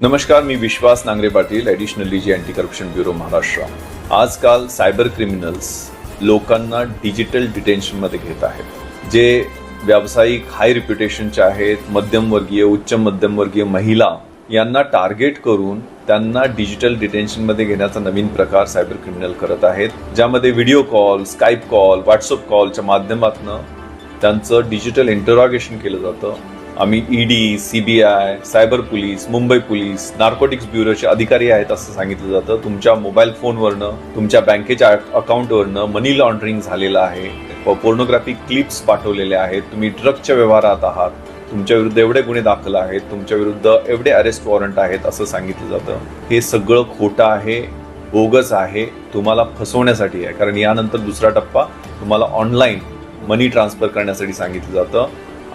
नमस्कार मी Vishwas Nangare Patil additional DG anti corruption bureau Maharashtra आजकाल cyber criminals लोकांना digital डिटेन्शनमध्ये घेत आहेत. जे व्यावसायिक हाय रिप्युटेशनचे आहेत मध्यमवर्गीय उच्च मध्यमवर्गीय महिला यांना टार्गेट करून त्यांना डिजिटल डिटेन्शनमध्ये घेण्याचा नवीन प्रकार सायबर क्रिमिनल करत आहेत. ज्यामध्ये video call Skype call WhatsApp कॉलच्या माध्यमातून त्यांचं डिजिटल इंटरॉगेशन केलं जातं. आम्ही ED I cyber police Mumbai police narcotics ब्युरोचे अधिकारी आहेत असं सांगितलं जातं. तुमच्या मोबाईल फोनवरनं तुमच्या बँकेच्या अकाउंटवरनं मनी लॉन्ड्रिंग झालेलं आहे. पोर्नोग्राफी क्लिप्स पाठवलेल्या आहेत. तुम्ही ड्रगच्या व्यवहारात आहात. तुमच्या विरुद्ध एवढे गुन्हे दाखल आहेत. तुमच्या विरुद्ध एवढे अरेस्ट वॉरंट आहेत असं सांगितलं जातं. हे सगळं खोटं आहे बोगस आहे तुम्हाला फसवण्यासाठी आहे. कारण यानंतर दुसरा टप्पा तुम्हाला ऑनलाईन मनी ट्रान्सफर करण्यासाठी सांगितलं जातं.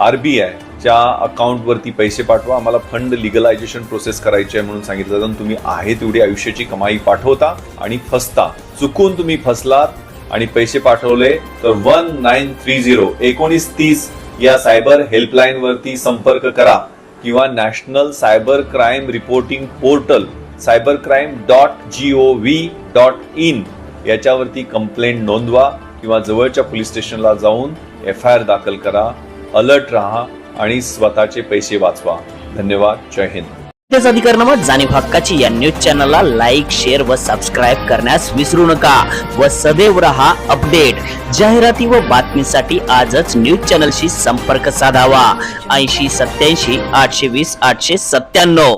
आरबीआय च्या अकाउंटवरती पैसे पाठवा. आम्हाला फंड लिगलायझेशन प्रोसेस करायची आहे म्हणून सांगितलं जातं. तुम्ही आहे तेवढी आयुष्याची कमाई पाठवता आणि फसता. चुकून तुम्ही फसलात आणि पैसे पाठवले तर वन नाईन थ्री झिरो एकोणीस तीस या सायबर हेल्पलाईन वरती संपर्क करा किंवा national cyber crime reporting portal cyber crime dot g o v dot in याच्यावरती कंप्लेंट नोंदवा किंवा जवळच्या पोलीस स्टेशनला जाऊन एफ आय आर दाखल करा. अलर्ट राहा आणि स्वतःचे पैसे वाचवा. धन्यवाद. जय हिंद. तेच अधिकरणावर जाणीव हक्काची या न्यूज चॅनलला लाईक शेअर व सबस्क्राईब करण्यास विसरू नका. व सदैव रहा अपडेट जाहिराती व बातमीसाठी आजच न्यूज चॅनलशी संपर्क साधावा. ऐंशी सत्याऐंशी आठशे वीस आठशे सत्त्याण्णव.